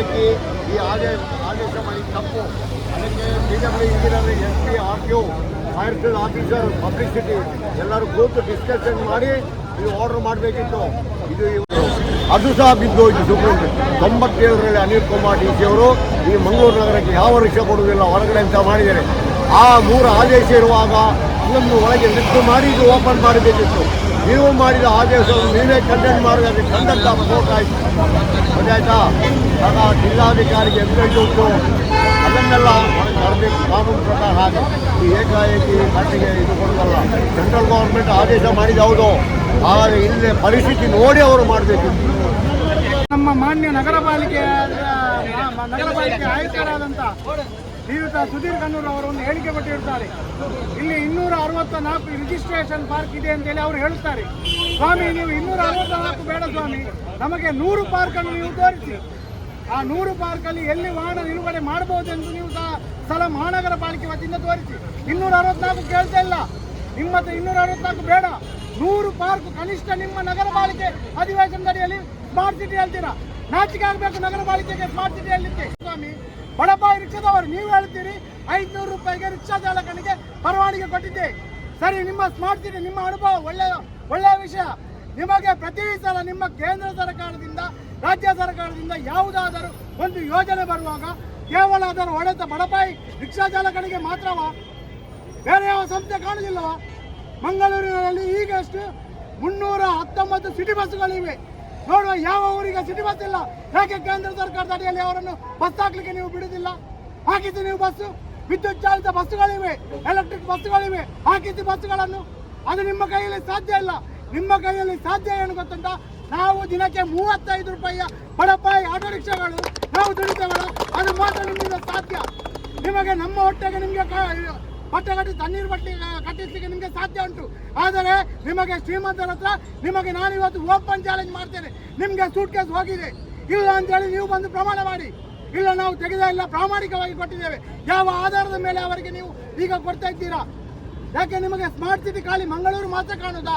ಏಕಾಏಕಿ ಈ ಆದೇಶ ಆದೇಶ ಮಾಡಿ ತಪ್ಪು. ಅದಕ್ಕೆ B W engineer S P R T fire officer, publicity ಎಲ್ಲರೂ ಕೂತು ಡಿಸ್ಕಷನ್ ಮಾಡಿ ಇದು ಆರ್ಡರ್ ಮಾಡಬೇಕಿತ್ತು. ಇದು ಅದು ಸಹ ಬಿದ್ದೋಯ್ತು ಸುಪ್ರೀಂ ಕೋರ್ಟ್. ತೊಂಬತ್ತೇಳರಲ್ಲಿ ಅನಿಲ್ ಕುಮಾರ್ ಡಿ ಸಿ ಅವರು ಈ ಮಂಗಳೂರು ನಗರಕ್ಕೆ ಯಾವ ರಿಕ್ಷೆ ಕೊಡುವುದಿಲ್ಲ, ಹೊರಗಡೆ ಅಂತ ಮಾಡಿದ್ದಾರೆ. ಆ ಮೂರು ಆದೇಶ ಇರುವಾಗ ಅದನ್ನು ಒಳಗೆ ಲಿಫ್ಟ್ ಮಾಡಿ ಇದು ಓಪನ್ ಮಾಡಬೇಕಿತ್ತು. ನೀವು ಮಾಡಿದ ಆದೇಶವನ್ನು ನೀವೇ ಕಂಡೆನ್ ಮಾಡಿದ್ರೆ ಕಂಡಂತ ಆಯಿತು. ಗೊತ್ತಾಯ್ತಾ ಆಗ ಜಿಲ್ಲಾಧಿಕಾರಿಗೆ ಎಂಟು ಉಂಟು. ಅದನ್ನೆಲ್ಲ ಮಾಡಬೇಕು ಕಾನೂನು ಪ್ರಕಾರ ಹಾಗೆ. ಈ ಏಕಾಏಕಿ ಮಟ್ಟಿಗೆ ಇದು ಕೊಡೋದಲ್ಲ ಸೆಂಟ್ರಲ್ ಗೌರ್ಮೆಂಟ್ ಆದೇಶ ಮಾಡಿದ ಹೌದು. ಆದರೆ ಇಲ್ಲೇ ಪರಿಸ್ಥಿತಿ ನೋಡಿ ಅವರು ಮಾಡಬೇಕು. ನಮ್ಮ ಮಾನ್ಯ ನಗರ ಪಾಲಿಕೆ ನಗರ ಪಾಲಿಕೆ ಶ್ರೀಯುತ ಸುಧೀರ್ ಕನ್ನೂರ್ ಅವರು ಒಂದು ಹೇಳಿಕೆ ಕೊಟ್ಟಿರ್ತಾರೆ ಇಲ್ಲಿ ಇನ್ನೂರ ಅರವತ್ತ ನಾಲ್ಕು ರಿಜಿಸ್ಟ್ರೇಷನ್ ಪಾರ್ಕ್ ಇದೆ ಅಂತೇಳಿ ಅವರು ಹೇಳುತ್ತಾರೆ. ಸ್ವಾಮಿ, ನೀವು ಇನ್ನೂರ ಅರವತ್ತ ನಾಲ್ಕು ಬೇಡ ಸ್ವಾಮಿ. ನಮಗೆ ನೂರು ಪಾರ್ಕನ್ನು ನೀವು ತೋರಿಸಿ. ಆ ನೂರು ಪಾರ್ಕಲ್ಲಿ ಎಲ್ಲಿ ವಾಹನ ನಿಲುಗಡೆ ಮಾಡಬಹುದೆಂದು ನೀವು ಸಹ ಸ್ಥಳ ಮಹಾನಗರ ಪಾಲಿಕೆ ವತಿಯಿಂದ ತೋರಿಸಿ. ಇನ್ನೂರ ಅರವತ್ನಾಲ್ಕು ಕೇಳ್ತಾ ಇಲ್ಲ. ನಿಮ್ಮ ಇನ್ನೂರ ಅರವತ್ನಾಲ್ಕು ಬೇಡ. ನೂರು ಪಾರ್ಕ್ ಕನಿಷ್ಠ ನಿಮ್ಮ ನಗರ ಪಾಲಿಕೆ ಅಧಿವೇಶನದಡಿಯಲ್ಲಿ ಸಿಟಿ ಹೇಳ್ತೀರಾ? ನಾಚಿಕೆ ಆಗಬೇಕು ನಗರ ಪಾಲಿಕೆಗೆ ಸ್ಮಾರ್ಟ್ ಸಿಟಿ ಹೇಳಲಿಕ್ಕೆ ಸ್ವಾಮಿ ಬಡಪಾಯಿ ರಿಕ್ಷಾದವರು, ನೀವು ಹೇಳ್ತೀರಿ, ಐದುನೂರು ರೂಪಾಯಿಗೆ ರಿಕ್ಷಾ ಚಾಲಕನಿಗೆ ಪರವಾನಿಗೆ ಕೊಟ್ಟಿದ್ದೆ. ಸರಿ, ನಿಮ್ಮ ಸ್ಮಾರ್ಟ್ ಸಿಟಿ ನಿಮ್ಮ ಅನುಭವ ಒಳ್ಳೆಯ ಒಳ್ಳೆಯ ವಿಷಯ. ನಿಮಗೆ ಪ್ರತಿ ಸಲ ನಿಮ್ಮ ಕೇಂದ್ರ ಸರ್ಕಾರದಿಂದ, ರಾಜ್ಯ ಸರ್ಕಾರದಿಂದ ಯಾವುದಾದರೂ ಒಂದು ಯೋಜನೆ ಬರುವಾಗ, ಕೇವಲ ಅದರ ಹೊಡೆತ ಬಡಪಾಯಿ ರಿಕ್ಷಾ ಚಾಲಕನಿಗೆ ಮಾತ್ರವಾ? ಬೇರೆ ಯಾವ ಸಂಸ್ಥೆ ಕಾಣುವುದಿಲ್ಲವ ಮಂಗಳೂರಿನಲ್ಲಿ ಈಗಷ್ಟು ಮುನ್ನೂರ ಹತ್ತೊಂಬತ್ತು ಸಿಟಿ ಬಸ್ಗಳಿವೆ ನೋಡುವ, ಯಾವ ಊರಿಗೆ ಸಿಟಿ ಬಸ್ ಇಲ್ಲ. ಯಾಕೆ ಕೇಂದ್ರ ಸರ್ಕಾರದ ಅಡಿಯಲ್ಲಿ ಅವರನ್ನು ಬಸ್ ಹಾಕ್ಲಿಕ್ಕೆ ನೀವು ಬಿಡುವುದಿಲ್ಲ ಹಾಕಿದ್ದು ನೀವು ಬಸ್ಸು ವಿದ್ಯುತ್ ಚಾಲಿತ ಬಸ್ಸುಗಳಿವೆ ಎಲೆಕ್ಟ್ರಿಕ್ ಬಸ್ಸುಗಳಿವೆ ಹಾಕಿದ್ದು ಬಸ್ಸುಗಳನ್ನು ಅದು ನಿಮ್ಮ ಕೈಯಲ್ಲಿ ಸಾಧ್ಯ ಇಲ್ಲ. ನಿಮ್ಮ ಕೈಯಲ್ಲಿ ಸಾಧ್ಯ ಏನು ಗೊತ್ತಂತ ನಾವು ದಿನಕ್ಕೆ ಮೂವತ್ತೈದು ರೂಪಾಯಿಯ ಬಡಪಾಯಿ ಆಟೋ ರಿಕ್ಷಾಗಳು, ನಾವು ದುಡಿತೇವಲ್ಲ, ಅದು ಮಾತ್ರ ನಿಮ್ಮಿಂದ ಸಾಧ್ಯ. ನಿಮಗೆ ನಮ್ಮ ಹೊಟ್ಟೆಗೆ ನಿಮಗೆ ಬಟ್ಟೆ ಕಟ್ಟಿ ತಣ್ಣೀರು ಬಟ್ಟೆ ಕಟ್ಟಿಸ್ಲಿಕ್ಕೆ ನಿಮಗೆ ಸಾಧ್ಯ ಉಂಟು. ಆದರೆ ನಿಮಗೆ ಶ್ರೀಮಂತರ ಹತ್ರ ನಿಮಗೆ ನಾನು ಇವತ್ತು ಓಪನ್ ಚಾಲೆಂಜ್ ಮಾಡ್ತೇನೆ. ನಿಮಗೆ ಸೂಟ್ ಕೇಸ್ ಹೋಗಿದೆ. ಇಲ್ಲ ಅಂತೇಳಿ ನೀವು ಬಂದು ಪ್ರಮಾಣ ಮಾಡಿ. ಇಲ್ಲ ನಾವು ತೆಗೆದ ಇಲ್ಲ, ಪ್ರಾಮಾಣಿಕವಾಗಿ ಕೊಟ್ಟಿದ್ದೇವೆ. ಯಾವ ಆಧಾರದ ಮೇಲೆ ಅವರಿಗೆ ನೀವು ಈಗ ಕೊಡ್ತಾ ಇದ್ದೀರಾ? ಯಾಕೆ ನಿಮಗೆ ಸ್ಮಾರ್ಟ್ ಸಿಟಿ ಖಾಲಿ ಮಂಗಳೂರು ಮಾತ್ರ ಕಾಣುದಾ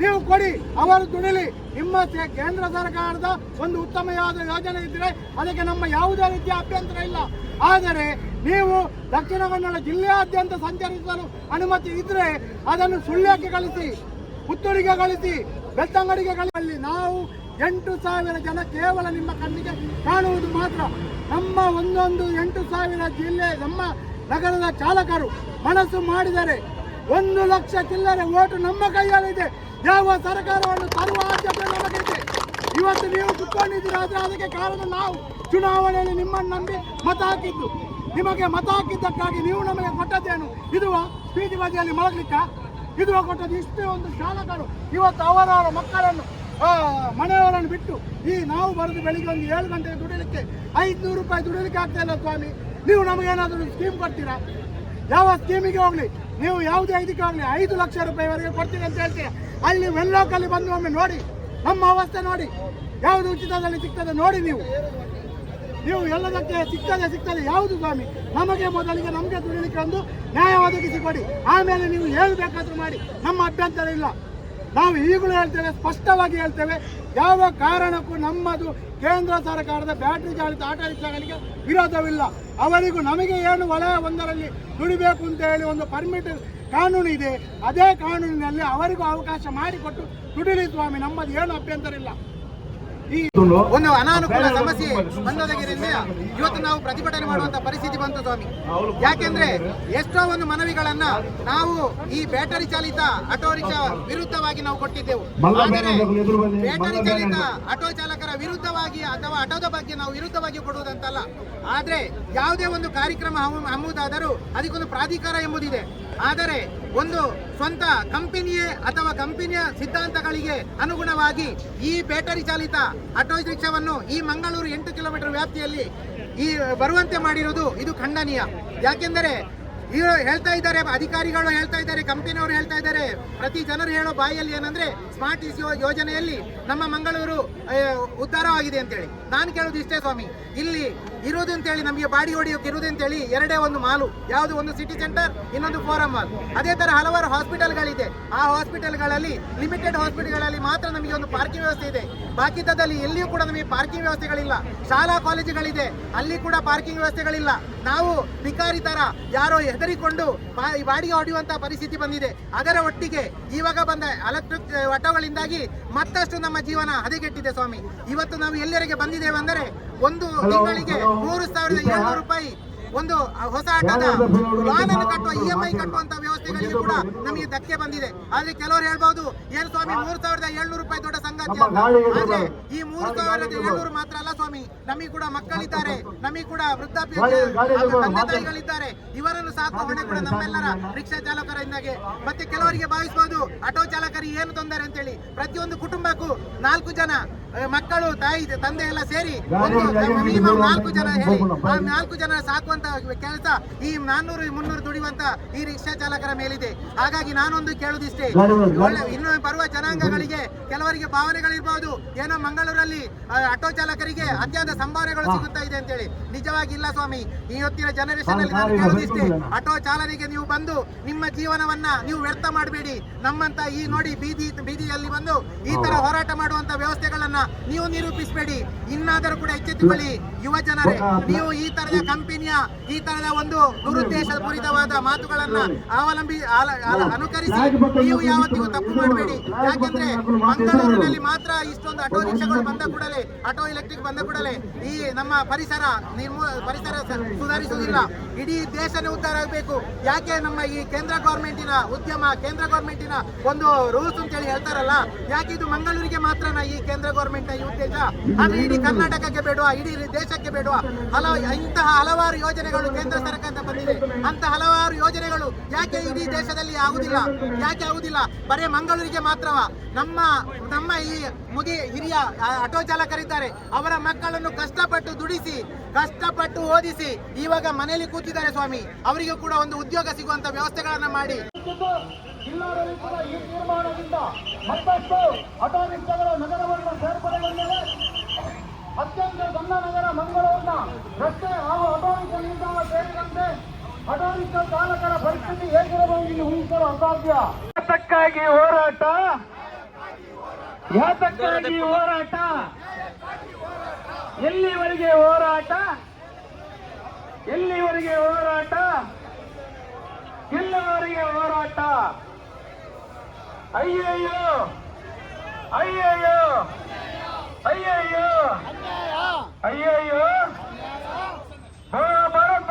ನೀವು ಕೊಡಿ, ಅವರು ದುಡಿಲಿ. ನಿಮ್ಮ ಕೇಂದ್ರ ಸರ್ಕಾರದ ಒಂದು ಉತ್ತಮವಾದ ಯೋಜನೆ ಇದ್ದರೆ ಅದಕ್ಕೆ ನಮ್ಮ ಯಾವುದೇ ರೀತಿಯ ಅಭ್ಯಂತರ ಇಲ್ಲ. ಆದರೆ ನೀವು ದಕ್ಷಿಣ ಕನ್ನಡ ಜಿಲ್ಲೆಯಾದ್ಯಂತ ಸಂಚರಿಸಲು ಅನುಮತಿ ಇದ್ರೆ ಅದನ್ನು ಸುಳ್ಯಕ್ಕೆ ಕಳಿಸಿ, ಪುತ್ತೂರಿಗೆ ಕಳಿಸಿ ಬೆತ್ತಂಗಡಿಗೆ ಕಳಿಸಿ. ನಾವು ಎಂಟು ಸಾವಿರ ಜನ ಕೇವಲ ನಿಮ್ಮ ಕಣ್ಣಿಗೆ ಕಾಣುವುದು ಮಾತ್ರ. ನಮ್ಮ ಒಂದೊಂದು ಎಂಟು ಸಾವಿರ ಜಿಲ್ಲೆ, ನಮ್ಮ ನಗರದ ಚಾಲಕರು ಮನಸ್ಸು ಮಾಡಿದರೆ ಒಂದು ಲಕ್ಷ ಚಿಲ್ಲರೆ ಓಟು ನಮ್ಮ ಕೈಯಲ್ಲಿದೆ. ಯಾವ ಸರ್ಕಾರವನ್ನು ತರುವ ಆದ್ಯತೆ ನಮಗಿದೆ. ಇವತ್ತು ನೀವು ಕುತ್ಕೊಂಡಿದ್ದೀರಾದ್ರೆ ಅದಕ್ಕೆ ಕಾರಣ ನಾವು. ಚುನಾವಣೆಯಲ್ಲಿ ನಿಮ್ಮನ್ನು ನಂಬಿ ಮತ ಹಾಕಿದ್ದು. ನಿಮಗೆ ಮತ ಹಾಕಿದ್ದಕ್ಕಾಗಿ ನೀವು ನಮಗೆ ಕೊಟ್ಟದ್ದೇನು? ಇದು ಬೀದಿ ಬದಿಯಲ್ಲಿ ಮಲಗಲಿಕ್ಕ? ಇದು ಕೊಟ್ಟದ್ದು ಇಷ್ಟೇ ಒಂದು ಶಾಲಕರು. ಇವತ್ತು ಅವರವರ ಮಕ್ಕಳನ್ನು ಮನೆಯವರನ್ನು ಬಿಟ್ಟು ಈ ನಾವು ಬರೆದು ಬೆಳಿಗ್ಗೆ ಒಂದು ಏಳು ಗಂಟೆಗೆ ದುಡಿಲಿಕ್ಕೆ ಐದುನೂರು ರೂಪಾಯಿ ದುಡಿಲಿಕ್ಕೆ ಆಗ್ತಾ ಇಲ್ಲ ಸ್ವಾಮಿ. ನೀವು ನಮಗೇನಾದರೂ ಸ್ಕೀಮ್ ಕೊಡ್ತೀರಾ? ಯಾವ ಸ್ಕೀಮಿಗೆ ಹೋಗ್ಲಿ? ನೀವು ಯಾವುದೇ ಇದಕ್ಕೆ ಹೋಗ್ಲಿ. ಐದು ಲಕ್ಷ ರೂಪಾಯಿವರೆಗೆ ಕೊಡ್ತೀರಿ ಅಂತ ಹೇಳ್ತೀರಾ? ಅಲ್ಲಿ ವೆಲ್ಲೋಕಲ್ಲಿ ಬಂದು ಒಮ್ಮೆ ನೋಡಿ, ನಮ್ಮ ಅವಸ್ಥೆ ನೋಡಿ. ಯಾವುದು ಉಚಿತದಲ್ಲಿ ಸಿಗ್ತದೆ ನೋಡಿ ನೀವು. ನೀವು ಎಲ್ಲದಕ್ಕೆ ಸಿಗ್ತದೆ ಸಿಗ್ತದೆ ಯಾವುದು ಸ್ವಾಮಿ? ನಮಗೆ ಮೊದಲಿಗೆ ನಮಗೆ ದುಡಿಲಿಕ್ಕೆ ಒಂದು ನ್ಯಾಯ ಒದಗಿಸಿ ಕೊಡಿ ಆಮೇಲೆ ನೀವು ಏನು ಬೇಕಾದ್ರೂ ಮಾಡಿ. ನಮ್ಮ ಅಭ್ಯಂತರ ಇಲ್ಲ. ನಾವು ಈಗಲೂ ಹೇಳ್ತೇವೆ, ಸ್ಪಷ್ಟವಾಗಿ ಹೇಳ್ತೇವೆ, ಯಾವ ಕಾರಣಕ್ಕೂ ನಮ್ಮದು ಕೇಂದ್ರ ಸರ್ಕಾರದ ಬ್ಯಾಟ್ರಿ ಚಾಲಿತ ಆಟೋ ರಿಕ್ಷಾಗಳಿಗೆ ವಿರೋಧವಿಲ್ಲ. ಅವರಿಗೂ ನಮಗೆ ಏನು ವಲಯ ಒಂದರಲ್ಲಿ ದುಡಿಬೇಕು ಅಂತ ಹೇಳಿ ಒಂದು ಪರ್ಮಿಟ್ ಕಾನೂನು ಇದೆ. ಅದೇ ಕಾನೂನಿನಲ್ಲಿ ಅವರಿಗೂ ಅವಕಾಶ ಮಾಡಿಕೊಟ್ಟು ದುಡಿಲಿ ಸ್ವಾಮಿ. ನಮ್ಮದು ಏನು ಅಭ್ಯಂತರ ಇಲ್ಲ. ಒಂದು ಅನಾನುಕೂಲ ಸಮಸ್ಯೆ ಬಂದೋದಾಗಿರಿಂದ ಇವತ್ತು ನಾವು ಪ್ರತಿಭಟನೆ ಮಾಡುವಂತ ಪರಿಸ್ಥಿತಿ ಬಂತು ಸ್ವಾಮಿ. ಯಾಕೆಂದ್ರೆ ಎಷ್ಟೋ ಒಂದು ಮನವಿಗಳನ್ನ ನಾವು ಈ ಬ್ಯಾಟರಿ ಚಾಲಿತ ಆಟೋ ರಿಕ್ಷಾ ವಿರುದ್ಧವಾಗಿ ನಾವು ಕೊಟ್ಟಿದ್ದೆವು. ಆದರೆ ಬ್ಯಾಟರಿ ಚಾಲಿತ ಆಟೋ ಚಾಲಕರ ವಿರುದ್ಧವಾಗಿ ಅಥವಾ ಆಟೋದ ಬಗ್ಗೆ ನಾವು ವಿರುದ್ಧವಾಗಿ ಕೊಡುವುದಂತಲ್ಲ. ಆದರೆ ಯಾವುದೇ ಒಂದು ಕಾರ್ಯಕ್ರಮ ಹಮ್ಮು- ಹಮ್ಮುವುದಾದರೂ ಅದಕ್ಕೊಂದು ಪ್ರಾಧಿಕಾರ ಎಂಬುದಿದೆ. ಆದರೆ ಒಂದು ಸ್ವಂತ ಕಂಪನಿಯೇ ಅಥವಾ ಕಂಪನಿಯ ಸಿದ್ಧಾಂತಗಳಿಗೆ ಅನುಗುಣವಾಗಿ ಈ ಬ್ಯಾಟರಿ ಚಾಲಿತ ಆಟೋ ರಿಕ್ಷಾವನ್ನು ಈ ಮಂಗಳೂರು ಎಂಟು ಕಿಲೋಮೀಟರ್ ವ್ಯಾಪ್ತಿಯಲ್ಲಿ ಈ, ಬರುವಂತೆ ಮಾಡಿರುವುದು ಇದು ಖಂಡನೀಯ. ಯಾಕೆಂದರೆ ಹೇಳ್ತಾ ಇದ್ದಾರೆ, ಅಧಿಕಾರಿಗಳು ಹೇಳ್ತಾ ಇದ್ದಾರೆ ಕಂಪನಿಯವರು ಹೇಳ್ತಾ ಇದ್ದಾರೆ. ಪ್ರತಿ ಜನರು ಹೇಳೋ ಬಾಯಿಯಲ್ಲಿ ಏನಂದ್ರೆ ಸ್ಮಾರ್ಟ್ ಇಸ್ ಯೋಜನೆಯಲ್ಲಿ ನಮ್ಮ ಮಂಗಳೂರು ಉದ್ಧಾರವಾಗಿದೆ ಅಂತೇಳಿ. ನಾನು ಕೇಳೋದು ಇಷ್ಟೇ ಸ್ವಾಮಿ. ಇಲ್ಲಿ ಇರುವುದು ಅಂತೇಳಿ, ನಮಗೆ ಬಾಡಿ ಹೊಡಿಯೋಕೆ ಇರುವುದು ಅಂತೇಳಿ ಎರಡೇ ಒಂದು ಮಾಲು. ಯಾವುದು? ಒಂದು ಸಿಟಿ ಸೆಂಟರ್ ಇನ್ನೊಂದು ಫೋರಂ ಮಾಲ್ ಅದೇ ತರ ಹಲವಾರು ಹಾಸ್ಪಿಟಲ್ಗಳಿದೆ ಆ ಹಾಸ್ಪಿಟಲ್ಗಳಲ್ಲಿ ಲಿಮಿಟೆಡ್ ಹಾಸ್ಪಿಟಲ್ಗಳಲ್ಲಿ ಮಾತ್ರ ನಮಗೆ ಒಂದು ಪಾರ್ಕಿಂಗ್ ವ್ಯವಸ್ಥೆ ಇದೆ. ಬಾಕಿತದಲ್ಲಿ ಎಲ್ಲಿಯೂ ಕೂಡ ನಮಗೆ ಪಾರ್ಕಿಂಗ್ ವ್ಯವಸ್ಥೆಗಳಿಲ್ಲ. ಶಾಲಾ ಕಾಲೇಜುಗಳಿದೆ ಅಲ್ಲಿ ಕೂಡ ಪಾರ್ಕಿಂಗ್ ವ್ಯವಸ್ಥೆಗಳಿಲ್ಲ. ನಾವು ಭಿಕಾರಿ ತರ ಯಾರೋ ಹೆದರಿಕೊಂಡು ಬಾ- ಈ ಬಾಡಿಗೆ ಹೊಡೆಯುವಂತಹ ಪರಿಸ್ಥಿತಿ ಬಂದಿದೆ. ಅದರ ಒಟ್ಟಿಗೆ ಇವಾಗ ಬಂದ ಎಲೆಕ್ಟ್ರಿಕ್ ಆಟೋಗಳಿಂದಾಗಿ ಮತ್ತಷ್ಟು ನಮ್ಮ ಜೀವನ ಹದಗೆಟ್ಟಿದೆ ಸ್ವಾಮಿ. ಇವತ್ತು ನಾವು ಎಲ್ಲರಿಗೆ ಬಂದಿದ್ದೇವೆ ಅಂದರೆ ಒಂದು ತಿಂಗಳಿಗೆ ಮೂರು ಸಾವಿರದ ಏಳ್ನೂರು ರೂಪಾಯಿ ಒಂದು ಹೊಸ ಆಟದ ಲಾನ್ ಅನ್ನು ಕಟ್ಟುವ ಇ ಎಂ ಐ ಕಟ್ಟುವಂತ ವ್ಯವಸ್ಥೆಗಳಿಗೆ ಕೂಡ ನಮಗೆ ಧಕ್ಕೆ ಬಂದಿದೆ. ಆದ್ರೆ ಕೆಲವರು ಹೇಳ್ಬಹುದು ಏನ್ ಸ್ವಾಮಿ ಮೂರ್ ಸಾವಿರದ ಏಳ್ನೂರು ರೂಪಾಯಿ ದೊಡ್ಡ ಸಂಗತಿ ಆದ್ರೆ ಈ ಮೂರು ಸಾವಿರದ ಏಳ್ನೂರು ಮಾತ್ರ ಅಲ್ಲ ಸ್ವಾಮಿ ನಮಗೆ ಕೂಡ ಮಕ್ಕಳಿದ್ದಾರೆ ನಮಗೆ ಕೂಡ ವೃದ್ಧಾಪ್ಯ ತಂದೆ ತಾಯಿಗಳಿದ್ದಾರೆ. ಇವರನ್ನು ಸಾಕುವ ಹೊಣೆ ಕೂಡ ನಮ್ಮೆಲ್ಲರ ರಿಕ್ಷಾ ಚಾಲಕರಿಂದಾಗೆ ಮತ್ತೆ ಕೆಲವರಿಗೆ ಭಾವಿಸಬಹುದು ಆಟೋ ಚಾಲಕರಿಗೆ ಏನು ತೊಂದರೆ? ಅಂತೇಳಿ. ಪ್ರತಿಯೊಂದು ಕುಟುಂಬಕ್ಕೂ ನಾಲ್ಕು ಜನ ಮಕ್ಕಳು ತಾಯಿ ತಂದೆ ಎಲ್ಲ ಸೇರಿ ಒಂದು ಮಿನಿಮಮ್ ನಾಲ್ಕು ಜನ ಹೇಳಿ. ಆ ನಾಲ್ಕು ಜನ ಸಾಕುವಂತ ಕೆಲಸ ಈ ನಾನ್ನೂರು ಮುನ್ನೂರು ದುಡಿಯುವಂತ ಈ ರಿಕ್ಷಾ ಚಾಲಕರ ಮೇಲಿದೆ. ಹಾಗಾಗಿ ನಾನೊಂದು ಕೇಳುದಿಷ್ಟೇ. ಒಳ್ಳೆ ಇನ್ನು ಬರುವ ಜನಾಂಗಗಳಿಗೆ ಕೆಲವರಿಗೆ ಭಾವನೆಗಳಿರ್ಬಹುದು ಏನೋ ಮಂಗಳೂರಲ್ಲಿ ಆಟೋ ಚಾಲಕರಿಗೆ ಅತ್ಯಂತ ಸಂಭಾವನೆಗಳು ಸಿಗುತ್ತಾ ಇದೆ ಅಂತೇಳಿ. ನಿಜವಾಗಿ ಇಲ್ಲ ಸ್ವಾಮಿ. ಈ ಹೊತ್ತಿನ ಜನರೇಷನ್ ಅಲ್ಲಿ ನಾನು ಕೇಳುದಿಷ್ಟೇ. ಆಟೋ ಚಾಲನೆಗೆ ನೀವು ಬಂದು ನಿಮ್ಮ ಜೀವನವನ್ನ ನೀವು ವ್ಯರ್ಥ ಮಾಡಬೇಡಿ. ನಮ್ಮಂತ ಈ ನೋಡಿ ಬೀದಿ ಬೀದಿಯಲ್ಲಿ ಬಂದು ಈ ತರ ಹೋರಾಟ ಮಾಡುವಂತ ವ್ಯವಸ್ಥೆಗಳನ್ನ ನೀವು ನಿರೂಪಿಸಬೇಡಿ. ಇನ್ನಾದರೂ ಕೂಡ ಎಚ್ಚೆತ್ತುಕೊಳ್ಳಿ. ಯುವ ಜನರೇ ನೀವು ಈ ತರದ ಕಂಪನಿಯ ಈ ತರದ ಒಂದು ದುರುದ್ದೇಶದ ಪೂರಿತವಾದ ಮಾತುಗಳನ್ನ ಅವಲಂಬಿ ಅನುಕರಿಸಿ ನೀವು ಯಾವತ್ತಿಗೂ ತಪ್ಪು ಮಾಡಬೇಡಿ. ಯಾಕೆಂದ್ರೆ ಮಂಗಳೂರಿನಲ್ಲಿ ಮಾತ್ರ ಇಷ್ಟೊಂದು ಆಟೋ ರಿಕ್ಷಾಗಳು ಬಂದ ಕೂಡಲೇ ಆಟೋ ಎಲೆಕ್ಟ್ರಿಕ್ ಬಂದ ಕೂಡಲೇ ಈ ನಮ್ಮ ಪರಿಸರ ಪರಿಸರ ಸುಧಾರಿಸುವುದಿಲ್ಲ. ಇಡೀ ದೇಶನೇ ಉದ್ಧಾರ ಆಗಬೇಕು. ಯಾಕೆ ನಮ್ಮ ಈ ಕೇಂದ್ರ ಗೌರ್ಮೆಂಟಿನ ಉದ್ಯಮ ಕೇಂದ್ರ ಗೌರ್ಮೆಂಟಿನ ಒಂದು ರೂಲ್ಸ್ ಅಂತ ಹೇಳಿ ಹೇಳ್ತಾರಲ್ಲ ಯಾಕೆ ಇದು ಮಂಗಳೂರಿಗೆ ಮಾತ್ರನ ಈ ಕೇಂದ್ರ ಗೌರ್ಮೆಂಟ್ ಈ ಉದ್ದೇಶ ಆದ್ರೆ ಇಡೀ ಕರ್ನಾಟಕಕ್ಕೆ ಬೇಡುವ? ಇಡೀ ದೇಶಕ್ಕೆ ಬೇಡುವ? ಹಲವು ಇಂತಹ ಹಲವಾರು ಯೋಜನೆಗಳು ಕೇಂದ್ರ ಸರ್ಕಾರದ ಬಂದಿದೆ ಅಂತ ಹಲವಾರು ಯೋಜನೆಗಳು. ಯಾಕೆ ಇಡೀ ದೇಶದಲ್ಲಿ ಆಗುದಿಲ್ಲ? ಯಾಕೆ ಆಗುದಿಲ್ಲ? ಬರೇ ಮಂಗಳೂರಿಗೆ ಮಾತ್ರವ. ನಮ್ಮ ನಮ್ಮ ಈ ಮುದಿ ಹಿರಿಯ ಆಟೋ ಚಾಲಕರಿದ್ದಾರೆ. ಅವರ ಮಕ್ಕಳನ್ನು ಕಷ್ಟಪಟ್ಟು ದುಡಿಸಿ, ಕಷ್ಟಪಟ್ಟು ಓದಿಸಿ, ಇವಾಗ ಮನೆಯಲ್ಲಿ ಕೂತಿದ್ದಾರೆ ಸ್ವಾಮಿ. ಅವರಿಗೂ ಕೂಡ ಒಂದು ಉದ್ಯೋಗ ಸಿಗುವಂತ ವ್ಯವಸ್ಥೆಗಳನ್ನ ಮಾಡಿ. ಜಿಲ್ಲಾಡಳಿತದ ಈ ತೀರ್ಮಾನದಿಂದ ಮತ್ತಷ್ಟು ಆಟೋ ರಿಕ್ಷಾಗಳ ನಗರವನ್ನು ಸೇರ್ಪಡೆಗೊಂಡಿದೆ ಅತ್ಯಂತ ಸಣ್ಣ ನಗರ ಮಂಗಳೂರಿನ ರಸ್ತೆ ಹಾಗೂ ಆಟೋ ರಿಕ್ಷಾ ನಿಲ್ದಾಣ ಸೇರಿದಂತೆ ಆಟೋ ರಿಕ್ಷಾ ಚಾಲಕರ ಪರಿಸ್ಥಿತಿ ಹೇಗಿರಬಹುದು ಇಲ್ಲಿ ಊಹಿಸಲು ಅಸಾಧ್ಯ? ಯಾತಕ್ಕಾಗಿ ಹೋರಾಟ? ಯಾತಕ್ಕಾಗಿ ಹೋರಾಟ? ಎಲ್ಲಿವರೆಗೆ ಹೋರಾಟ? ಎಲ್ಲಿವರೆಗೆ ಹೋರಾಟ? ಎಲ್ಲಿವರೆಗೆ ಹೋರಾಟ? ಅಯ್ಯಯ್ಯೋ! ಅಯ್ಯಯ್ಯೋ! ಅಯ್ಯಯ್ಯೋ ಅಯ್ಯಯ್ಯೋ ಬೋಲ ಭಾರತ್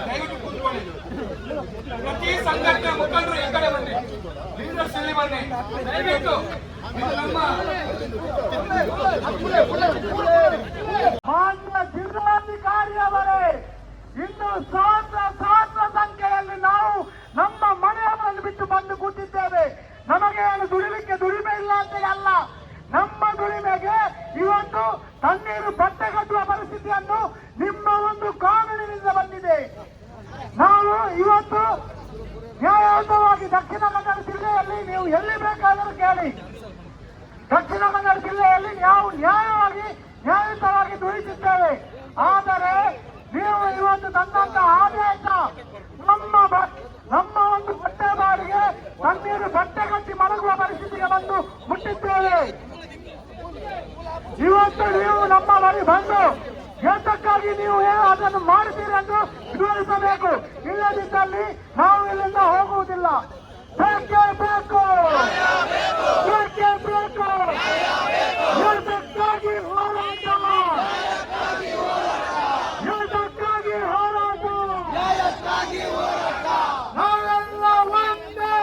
ದಯವಿಟ್ಟು ಕೂತ್ಕೊಳ್ಳಿ ಪ್ರತಿ ಸಂಘಟನೆ ಮುಖಂಡರು ಈ ಬನ್ನಿ ಲೀಡರ್ಸ್ ಇಲ್ಲಿ ಬನ್ನಿ ದಯವಿಟ್ಟು ಮಾನ್ಯ ಜಿಲ್ಲಾಧಿಕಾರಿ ಅವರೇ ಇನ್ನು ಸಾವಿರ ಸಾವಿರ ಸಂಖ್ಯೆಯಲ್ಲಿ ನಾವು ನಮ್ಮ ಮನೆಯವರನ್ನು ಬಿಟ್ಟು ಬಂದು ಕೂತಿದ್ದೇವೆ. ನಮಗೆ ಅದು ದುಡಿಲಿಕ್ಕೆ ದುಡಿಮೆ ಇಲ್ಲ ಅಂತ ಅಲ್ಲ. ನಮ್ಮ ದುಡಿಮೆಗೆ ಇವತ್ತು ತಣ್ಣೀರು ಬಟ್ಟೆ ಕಟ್ಟುವ ಪರಿಸ್ಥಿತಿಯನ್ನು ನಿಮ್ಮ ಒಂದು ಕಾನೂನಿನಿಂದ ಬಂದಿದೆ. ನಾವು ಇವತ್ತು ನ್ಯಾಯಯುತವಾಗಿ ದಕ್ಷಿಣ ಕನ್ನಡ ಜಿಲ್ಲೆಯಲ್ಲಿ ನೀವು ಎಲ್ಲಿ ಬೇಕಾದರೂ ಕೇಳಿ. ದಕ್ಷಿಣ ಕನ್ನಡ ಜಿಲ್ಲೆಯಲ್ಲಿ ನಾವು ನ್ಯಾಯವಾಗಿ, ನ್ಯಾಯಯುತವಾಗಿ ದುಡಿಸುತ್ತೇವೆ ಆದರೆ ನೀವು ಇವತ್ತು ತಂದಂತ ಆದೇಶ, ನಮ್ಮ ನಮ್ಮ ಒಂದು ಬಟ್ಟೆ ಬಾಡಿಗೆ ತಣ್ಣೀರು ಬಟ್ಟೆ ಮಲಗುವ ಪರಿಸ್ಥಿತಿಗೆ ಬಂದು ಮುಟ್ಟಿದ್ದೇವೆ. ಇವತ್ತು ನೀವು ನಮ್ಮ ಬಳಿ ಬಂದು ಏತಕ್ಕಾಗಿ ನೀವು ಏನು ಅದನ್ನು ಮಾಡ್ತೀರಿ ಎಂದು ವಿವರಿಸಬೇಕು. ಇಲ್ಲದಿದ್ದಲ್ಲಿ ನಾವು ಇಲ್ಲಿಂದ ಹೋಗುವುದಿಲ್ಲ. ಬೇಕೇ ಬೇಕು. ಬೇಕೇ ಹೋರಾಟ ಏತಕ್ಕಾಗಿ ಹೋರಾಟ ನಾವೆಲ್ಲ ಒಂದೇ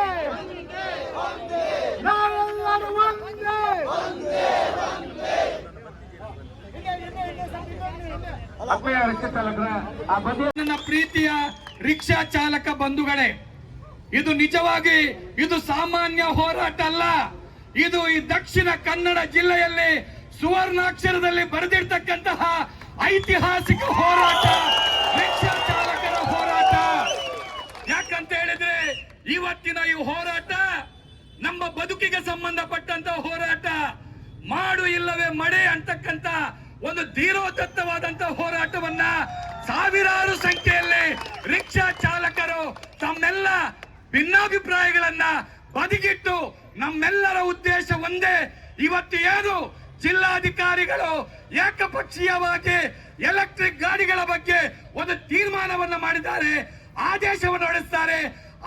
ನಾವೆಲ್ಲರೂ ಒಂದೇ ಆತ್ಮೀಯ ರಿಕ್ಷಾ ಚಾಲಕರ ಆ ಬದಿಯ ನನ್ನ ಪ್ರೀತಿಯ ರಿಕ್ಷಾ ಚಾಲಕ ಬಂಧುಗಳೇ, ಇದು ನಿಜವಾಗಿ ಇದು ಸಾಮಾನ್ಯ ಹೋರಾಟ ಅಲ್ಲ. ಇದು ಈ ದಕ್ಷಿಣ ಕನ್ನಡ ಜಿಲ್ಲೆಯಲ್ಲಿ ಸುವರ್ಣಾಕ್ಷರದಲ್ಲಿ ಬರೆದಿರ್ತಕ್ಕಂತಹ ಐತಿಹಾಸಿಕ ಹೋರಾಟ, ರಿಕ್ಷಾ ಚಾಲಕರ ಹೋರಾಟ. ಯಾಕಂತ ಹೇಳಿದ್ರೆ ಇವತ್ತಿನ ಈ ಹೋರಾಟ ನಮ್ಮ ಬದುಕಿಗೆ ಸಂಬಂಧಪಟ್ಟಂತ ಹೋರಾಟ. ಮಾಡು ಇಲ್ಲವೇ ಮಡೆ ಅಂತಕ್ಕಂತ ಒಂದು ಧೀರೋದತ್ತವಾದಂತ ಹೋರಾಟವನ್ನ ಸಾವಿರಾರು ಸಂಖ್ಯೆಯಲ್ಲಿ ರಿಕ್ಷಾ ಚಾಲಕರು ತಮ್ಮೆಲ್ಲ ಭಿನ್ನಾಭಿಪ್ರಾಯಗಳನ್ನ ಬದಿಗಿಟ್ಟು ನಮ್ಮೆಲ್ಲರ ಉದ್ದೇಶ ಒಂದೇ. ಇವತ್ತು ಏನು ಜಿಲ್ಲಾಧಿಕಾರಿಗಳು ಏಕಪಕ್ಷೀಯವಾಗಿ ಎಲೆಕ್ಟ್ರಿಕ್ ಗಾಡಿಗಳ ಬಗ್ಗೆ ಒಂದು ತೀರ್ಮಾನವನ್ನು ಮಾಡಿದ್ದಾರೆ, ಆದೇಶವನ್ನು ಹೊರಡಿಸ್ತಾರೆ.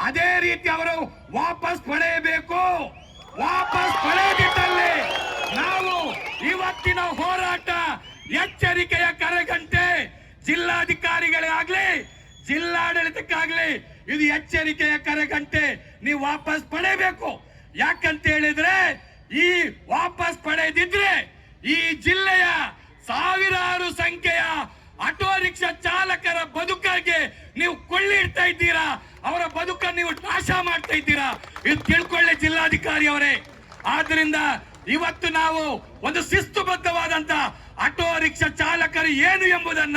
ಅದೇ ರೀತಿ ಅವರು ವಾಪಸ್ ಪಡೆಯಬೇಕು. ವಾಪಸ್ ಪಡೆಯದಿದ್ದಲ್ಲಿ ನಾವು ಇವತ್ತಿನ ಹೋರಾಟ ಎಚ್ಚರಿಕೆಯ ಕರೆಗಂಟೆ. ಜಿಲ್ಲಾಧಿಕಾರಿಗಳಾಗ್ಲಿ ಜಿಲ್ಲಾಡಳಿತಕ್ಕಾಗ್ಲಿ ಇದು ಎಚ್ಚರಿಕೆಯ ಕರೆಗಂಟೆ. ನೀವು ವಾಪಸ್ ಪಡೆಯಬೇಕು. ಯಾಕಂತ ಹೇಳಿದ್ರೆ, ಈ ವಾಪಸ್ ಪಡೆದಿದ್ರೆ ಈ ಜಿಲ್ಲೆಯ ಸಾವಿರಾರು ಸಂಖ್ಯೆಯ ಆಟೋ ರಿಕ್ಷಾ ಚಾಲಕರ ಬದುಕಿಗೆ ನೀವು ಕೊಳ್ಳಿಡ್ತಾ ಇದ್ದೀರಾ? ಅವರ ಬದುಕನ್ನು ನೀವು ನಾಶ ಮಾಡ್ತಾ ಇದ್ದೀರಾ? ಇದು ತಿಳ್ಕೊಳ್ಳಿ ಜಿಲ್ಲಾಧಿಕಾರಿ ಅವರೇ ಆದ್ರಿಂದ ಇವತ್ತು ನಾವು ಒಂದು ಶಿಸ್ತುಬದ್ಧವಾದಂತ ಆಟೋ ರಿಕ್ಷಾ ಚಾಲಕರು ಏನು ಎಂಬುದನ್ನ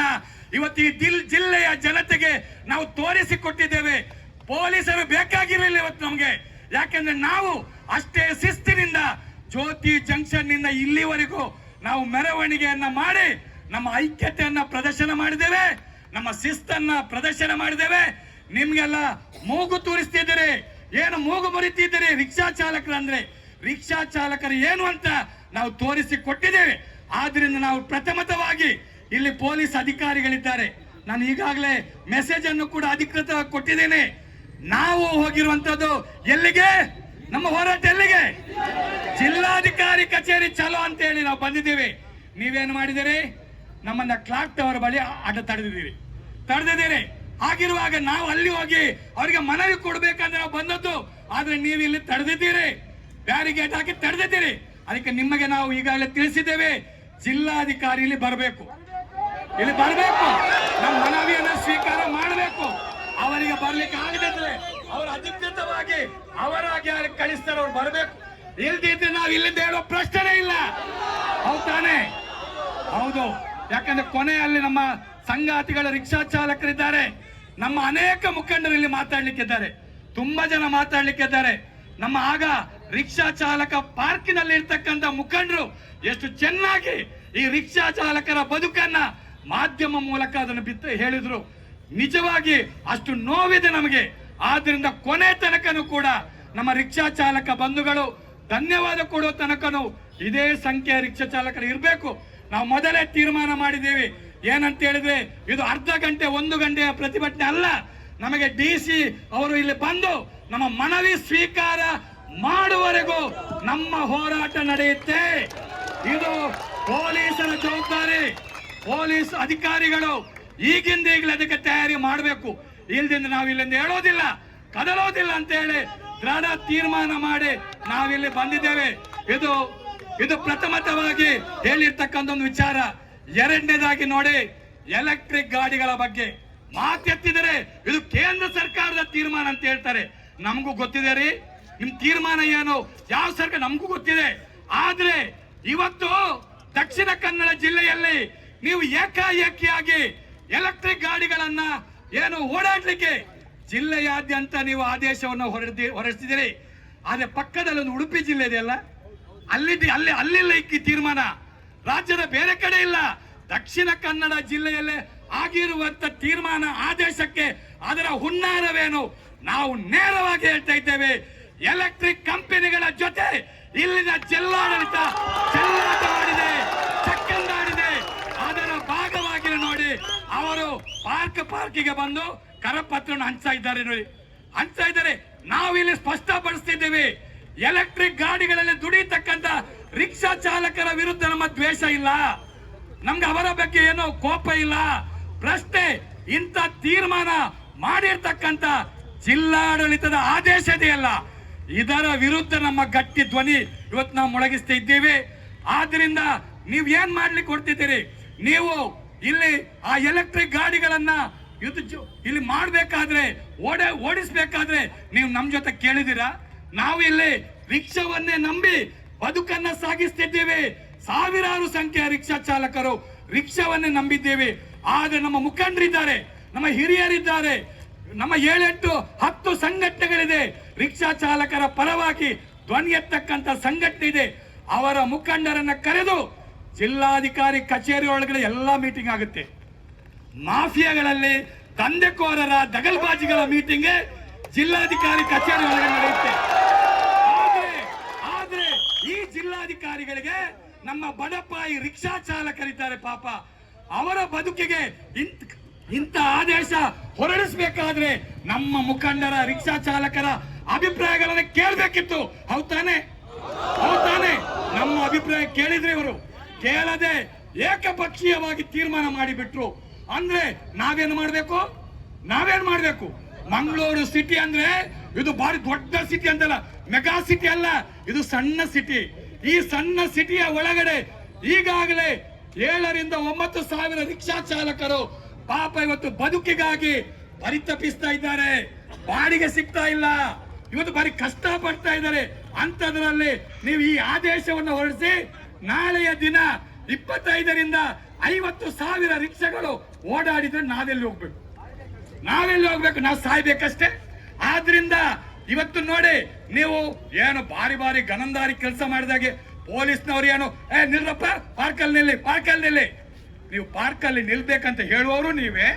ಇವತ್ತು ಈ ದಿಲ್ ಜಿಲ್ಲೆಯ ಜನತೆಗೆ ನಾವು ತೋರಿಸಿಕೊಟ್ಟಿದ್ದೇವೆ. ಪೊಲೀಸರು ಬೇಕಾಗಿರಲಿಲ್ಲ ಇವತ್ತು ನಮಗೆ. ಯಾಕೆಂದ್ರೆ ನಾವು ಅಷ್ಟೇ ಶಿಸ್ತಿನಿಂದ ಜ್ಯೋತಿ ಜಂಕ್ಷನ್ನಿಂದ ಇಲ್ಲಿವರೆಗೂ ನಾವು ಮೆರವಣಿಗೆಯನ್ನ ಮಾಡಿ ನಮ್ಮ ಐಕ್ಯತೆಯನ್ನ ಪ್ರದರ್ಶನ ಮಾಡಿದ್ದೇವೆ. ನಮ್ಮ ಶಿಸ್ತನ್ನ ಪ್ರದರ್ಶನ ಮಾಡಿದ್ದೇವೆ. ನಿಮ್ಗೆಲ್ಲ ಮೂಗು ತೂರಿಸ್ತಿದ್ದೀರಿ. ಏನು ಮೂಗು ಮುರಿತಿದ್ದೀರಿ ರಿಕ್ಷಾ ಚಾಲಕರು ಅಂದ್ರೆ ರಿಕ್ಷಾ ಚಾಲಕರು ಏನು ಅಂತ ನಾವು ತೋರಿಸಿ ಕೊಟ್ಟಿದ್ದೇವೆ. ಆದ್ರಿಂದ ನಾವು ಪ್ರಥಮತವಾಗಿ ಇಲ್ಲಿ ಪೊಲೀಸ್ ಅಧಿಕಾರಿಗಳಿದ್ದಾರೆ. ನಾನು ಈಗಾಗಲೇ ಮೆಸೇಜ್ ಅನ್ನು ಕೂಡ ಅಧಿಕೃತವಾಗಿ ಕೊಟ್ಟಿದ್ದೇನೆ. ನಾವು ಹೋಗಿರುವಂತದ್ದು ಎಲ್ಲಿಗೆ? ನಮ್ಮ ಹೋರಾಟ ಎಲ್ಲಿಗೆ? ಜಿಲ್ಲಾಧಿಕಾರಿ ಕಚೇರಿ ಚಲೋ ಅಂತ ಹೇಳಿ ನಾವು ಬಂದಿದ್ದೀವಿ. ನೀವೇನು ಮಾಡಿದಿರಿ ನಮ್ಮನ್ನ ಕ್ಲಾಕ್ ಟವರ್ ಬಳಿ ಅಡ್ಡ ತಡೆದಿದ್ದೀರಿ. ತಡೆದಿದ್ದೀರಿ. ಆಗಿರುವಾಗ ನಾವು ಅಲ್ಲಿ ಹೋಗಿ ಅವರಿಗೆ ಮನವಿ ಕೊಡ್ಬೇಕಂದ್ರೆ ನಾವು ಬಂದದ್ದು. ಆದ್ರೆ ನೀವು ಇಲ್ಲಿ ತಡೆದಿದ್ದೀರಿ. ಬ್ಯಾರಿಗೇಟ್ ಹಾಕಿ ತಡೆದಿದ್ದೀರಿ. ಅದಕ್ಕೆ ನಿಮಗೆ ನಾವು ಈಗಾಗಲೇ ತಿಳಿಸಿದ್ದೇವೆ ಜಿಲ್ಲಾಧಿಕಾರಿ ಇಲ್ಲಿ ಬರಬೇಕು. ಇಲ್ಲಿ ಬರಬೇಕು. ನಮ್ಮ ಮನವಿಯನ್ನು ಸ್ವೀಕಾರ ಮಾಡಬೇಕು. ಅವರಿಗೆ ಬರ್ಲಿಕ್ಕೆ ಆಗದಿದ್ರೆ ಅವರು ಅಧಿಕೃತವಾಗಿ ಅವರಾಗಿ ಯಾರು ಕಳಿಸ್ತಾರೆ, ಅವ್ರು ಬರಬೇಕು. ಇಲ್ದಿದ್ರೆ ನಾವು ಇಲ್ಲಿಂದ ಹೇಳೋ ಪ್ರಶ್ನೆ ಇಲ್ಲ. ಹೌದು ತಾನೇ? ಹೌದು. ಯಾಕಂದ್ರೆ ಕೊನೆಯಲ್ಲಿ ನಮ್ಮ ಸಂಗಾತಿಗಳ ರಿಕ್ಷಾ ಚಾಲಕರಿದ್ದಾರೆ. ನಮ್ಮ ಅನೇಕ ಮುಖಂಡರು ಇಲ್ಲಿ ಮಾತಾಡ್ಲಿಕ್ಕಿದ್ದಾರೆ. ತುಂಬಾ ಜನ ಮಾತಾಡ್ಲಿಕ್ಕಿದ್ದಾರೆ. ನಮ್ಮ ಆಗ ರಿಕ್ಷಾ ಚಾಲಕ ಪಾರ್ಕಿನಲ್ಲಿ ಇರ್ತಕ್ಕಂಥ ಮುಖಂಡರು ಎಷ್ಟು ಚೆನ್ನಾಗಿ ಈ ರಿಕ್ಷಾ ಚಾಲಕರ ಬದುಕನ್ನ ಮಾಧ್ಯಮ ಮೂಲಕ ಅದನ್ನು ಬಿತ್ತು ಹೇಳಿದ್ರು. ನಿಜವಾಗಿ ಅಷ್ಟು ನೋವಿದೆ ನಮಗೆ. ಆದ್ರಿಂದ ಕೊನೆ ತನಕನೂ ಕೂಡ ನಮ್ಮ ರಿಕ್ಷಾ ಚಾಲಕ ಬಂಧುಗಳು ಧನ್ಯವಾದ ಕೊಡೋ ತನಕನು ಇದೇ ಸಂಖ್ಯೆಯ ರಿಕ್ಷಾ ಚಾಲಕರು ಇರಬೇಕು. ನಾವು ಮೊದಲೇ ತೀರ್ಮಾನ ಮಾಡಿದ್ದೀವಿ. ಏನಂತ ಹೇಳಿದ್ರೆ ಇದು ಅರ್ಧ ಗಂಟೆ, ಒಂದು ಗಂಟೆಯ ಪ್ರತಿಭಟನೆ ಅಲ್ಲ. ನಮಗೆ ಡಿ ಸಿ ಅವರು ಇಲ್ಲಿ ಬಂದು ನಮ್ಮ ಮನವಿ ಸ್ವೀಕಾರ ಮಾಡುವವರೆಗೂ ನಮ್ಮ ಹೋರಾಟ ನಡೆಯುತ್ತೆ. ಇದು ಪೊಲೀಸರ ಜವಾಬ್ದಾರಿ. ಪೊಲೀಸ್ ಅಧಿಕಾರಿಗಳು ಈಗಿಂದ ಈಗಲೇ ಅದಕ್ಕೆ ತಯಾರಿ ಮಾಡಬೇಕು. ಇಲ್ದಿಂದ ನಾವು ಇಲ್ಲಿಂದ ಹೇಳೋದಿಲ್ಲ ಕದಲೋದಿಲ್ಲ ಅಂತ ಹೇಳಿ ದೃಢ ತೀರ್ಮಾನ ಮಾಡಿ ನಾವಿಲ್ಲಿ ಬಂದಿದ್ದೇವೆ. ಇದು ಇದು ಪ್ರಥಮತವಾಗಿ ಹೇಳಿರ್ತಕ್ಕಂಥ ಒಂದು ವಿಚಾರ. ಎರಡನೇದಾಗಿ ನೋಡಿ, ಎಲೆಕ್ಟ್ರಿಕ್ ಗಾಡಿಗಳ ಬಗ್ಗೆ ಮಾತೆತ್ತಿದರೆ ಇದು ಕೇಂದ್ರ ಸರ್ಕಾರದ ತೀರ್ಮಾನ ಅಂತ ಹೇಳ್ತಾರೆ. ನಮಗೂ ಗೊತ್ತಿದೆ ರೀ. ನಿಮ್ ತೀರ್ಮಾನ ಏನು? ಯಾವ ಸರ್ಕಾರ? ನಮಗೂ ಗೊತ್ತಿದೆ. ಆದ್ರೆ ಇವತ್ತು ದಕ್ಷಿಣ ಕನ್ನಡ ಜಿಲ್ಲೆಯಲ್ಲಿ ನೀವು ಏಕಾಏಕಿಯಾಗಿ ಎಲೆಕ್ಟ್ರಿಕ್ ಗಾಡಿಗಳನ್ನ ಏನು ಓಡಾಡ್ಲಿಕ್ಕೆ ಜಿಲ್ಲೆಯಾದ್ಯಂತ ನೀವು ಆದೇಶವನ್ನು ಹೊರಡಿ ಹೊರಡಿಸಿದಿರಿ ಆದ್ರೆ ಪಕ್ಕದಲ್ಲಿ ಒಂದು ಉಡುಪಿ ಜಿಲ್ಲೆ ಇದೆಯಲ್ಲ ಅಲ್ಲಿ? ಅಲ್ಲಿ ಅಲ್ಲಿಲ್ಲ ಇಕ್ಕಿ ತೀರ್ಮಾನ. ರಾಜ್ಯದ ಬೇರೆ ಕಡೆ ಇಲ್ಲ. ದಕ್ಷಿಣ ಕನ್ನಡ ಜಿಲ್ಲೆಯಲ್ಲೇ ಆಗಿರುವಂತ ತೀರ್ಮಾನ ಆದೇಶಕ್ಕೆ ಅದರ ಹುನ್ನಾರವೇನು? ನಾವು ನೇರವಾಗಿ ಹೇಳ್ತಾ ಇದ್ದೇವೆ. ಎಲೆಕ್ಟ್ರಿಕ್ ಕಂಪನಿಗಳ ಜೊತೆ ಇಲ್ಲಿನ ಜಿಲ್ಲಾಡಳಿತ ಚೆಲ್ಲಾಟವಾಡಿದೆ ಚಕ್ಕಂದಾಡಿದೆ. ಅದರ ಭಾಗವಾಗಿ ನೋಡಿ, ಅವರು ಪಾರ್ಕ್ ಪಾರ್ಕಿಗೆ ಬಂದು ಕರಪತ್ರವನ್ನು ಹಂಚ್ತಾ ಇದ್ದಾರೆ ನೋಡಿ. ಹಂಚ್ತಾ ಇದ್ದಾರೆ. ನಾವು ಇಲ್ಲಿ ಸ್ಪಷ್ಟಪಡಿಸ್ತಿದ್ದೀವಿ, ಎಲೆಕ್ಟ್ರಿಕ್ ಗಾಡಿಗಳಲ್ಲಿ ದುಡಿತಕ್ಕಂತ ರಿಕ್ಷಾ ಚಾಲಕರ ವಿರುದ್ಧ ನಮ್ಮ ದ್ವೇಷ ಇಲ್ಲ. ನಮ್ಗೆ ಅವರ ಬಗ್ಗೆ ಏನೋ ಕೋಪ ಇಲ್ಲ. ಪ್ರಶ್ನೆ, ಇಂಥ ತೀರ್ಮಾನ ಮಾಡಿರ್ತಕ್ಕಂತ ಜಿಲ್ಲಾಡಳಿತದ ಆದೇಶ ಇದೆಯಲ್ಲ ಇದರ ವಿರುದ್ಧ ನಮ್ಮ ಗಟ್ಟಿ ಧ್ವನಿ ಇವತ್ತು ನಾವು ಮೊಳಗಿಸ್ತಾ ಇದ್ದೇವೆ. ಆದ್ರಿಂದ ನೀವ್ ಏನ್ ಮಾಡ್ಲಿಕ್ಕೆ ಕೊಡ್ತಿದ್ದೀರಿ ನೀವು ಇಲ್ಲಿ ಆ ಎಲೆಕ್ಟ್ರಿಕ್ ಗಾಡಿಗಳನ್ನ ಇಲ್ಲಿ ಮಾಡಬೇಕಾದ್ರೆ, ಓಡೆ ಓಡಿಸ್ಬೇಕಾದ್ರೆ ನೀವು ನಮ್ ಜೊತೆ ಕೇಳಿದಿರಾ ನಾವು ಇಲ್ಲಿ ರಿಕ್ಷಾವನ್ನೇ ನಂಬಿ ಬದುಕನ್ನ ಸಾಗಿಸ್ತಿದ್ದೇವೆ. ಸಾವಿರಾರು ಸಂಖ್ಯೆಯ ರಿಕ್ಷಾ ಚಾಲಕರು ರಿಕ್ಷಾವನ್ನೇ ನಂಬಿದ್ದೇವೆ. ಆದ್ರೆ ನಮ್ಮ ಮುಖಂಡರಿದ್ದಾರೆ, ನಮ್ಮ ಹಿರಿಯರಿದ್ದಾರೆ, ನಮ್ಮ ಏಳೆಂಟು ಹತ್ತು ಸಂಘಟನೆಗಳಿದೆ. ರಿಕ್ಷಾ ಚಾಲಕರ ಪರವಾಗಿ ಧ್ವನಿ ಎತ್ತಕ್ಕಂಥ ಸಂಘಟನೆ ಇದೆ. ಅವರ ಮುಖಂಡರನ್ನ ಕರೆದು ಜಿಲ್ಲಾಧಿಕಾರಿ ಕಚೇರಿ ಒಳಗಡೆ ಎಲ್ಲಾ ಮೀಟಿಂಗ್ ಆಗುತ್ತೆ. ಮಾಫಿಯಾಗಳಲ್ಲಿ ದಂಧೆಕೋರರ ದಗಲ್ಬಾಜಿಗಳ ಮೀಟಿಂಗ್ ಜಿಲ್ಲಾಧಿಕಾರಿ ಕಚೇರಿ ಒಳಗೆ ನಡೆಯುತ್ತೆ. ಆದ್ರೆ ಈ ಜಿಲ್ಲಾಧಿಕಾರಿಗಳಿಗೆ ನಮ್ಮ ಬಡಪಾಯಿ ರಿಕ್ಷಾ ಚಾಲಕರಿದ್ದಾರೆ ಪಾಪ. ಅವರ ಬದುಕಿಗೆ ಇಂತ ಆದೇಶ ಹೊರಡಿಸಬೇಕಾದ್ರೆ ನಮ್ಮ ಮುಖಂಡರ ರಿಕ್ಷಾ ಚಾಲಕರ ಅಭಿಪ್ರಾಯಗಳನ್ನ ಕೇಳಬೇಕಿತ್ತು. ಹೌದ್ ತಾನೆ? ಹೌದ್ ತಾನೆ? ನಮ್ಮ ಅಭಿಪ್ರಾಯ ಕೇಳಿದ್ರೆ ಇವರು ಕೇಳದೆ ಏಕಪಕ್ಷೀಯವಾಗಿ ತೀರ್ಮಾನ ಮಾಡಿಬಿಟ್ರು. ಅಂದ್ರೆ ನಾವೇನು ಮಾಡ್ಬೇಕು? ನಾವೇನ್ ಮಾಡ್ಬೇಕು? ಮಂಗಳೂರು ಸಿಟಿ ಅಂದ್ರೆ ಇದು ಬಾರಿ ದೊಡ್ಡ ಸಿಟಿ ಅಂತಲ್ಲ ಮೆಗಾ ಸಿಟಿ ಅಲ್ಲ, ಇದು ಸಣ್ಣ ಸಿಟಿ ಈ ಸಣ್ಣ ಸಿಟಿಯ ಒಳಗಡೆ ಈಗಾಗಲೇ ಏಳರಿಂದ ಒಂಬತ್ತು ಸಾವಿರ ರಿಕ್ಷಾ ಚಾಲಕರು ಪಾಪ ಇವತ್ತು ಬದುಕಿಗಾಗಿ ಪರಿತಪಿಸ್ತಾ ಇದ್ದಾರೆ. ಬಾಡಿಗೆ ಸಿಗ್ತಾ ಇಲ್ಲ. ಇವತ್ತು ಬಾರಿ ಕಷ್ಟ ಪಡ್ತಾ ಇದ್ದಾರೆ. ಅಂತದ್ರಲ್ಲಿ ನೀವು ಈ ಆದೇಶವನ್ನು ಹೊರಡಿಸಿ ನಾಳೆಯ ದಿನ ಇಪ್ಪತ್ತೈದರಿಂದ ಐವತ್ತು ಸಾವಿರ ರಿಕ್ಷಾಗಳು ಓಡಾಡಿದ್ರೆ ನಾವೆಲ್ಲಿ ಹೋಗ್ಬೇಕು? ನಾವೆಲ್ಲಿ ಹೋಗ್ಬೇಕು? ನಾವು ಸಾಯ್ಬೇಕಷ್ಟೇ. ಆದ್ರಿಂದ ಇವತ್ತು ನೋಡಿ ನೀವು ಏನು ಬಾರಿ ಬಾರಿ ಗನಂದಾರಿ ಕೆಲಸ ಮಾಡಿದಾಗೆ ಪೊಲೀಸ್ನವ್ರು ಏನು, ಏ, ನಿಲ್ರಪ್ಪ, ಪಾರ್ಕಲ್ಲಿ ನಿಲ್ಲಿ ಪಾರ್ಕಲ್ಲಿ ನಿಲ್ಲಿ. ನೀವು ಪಾರ್ಕಲ್ಲಿ ನಿಲ್ಬೇಕಂತ ಹೇಳುವವರು ನೀವೇ.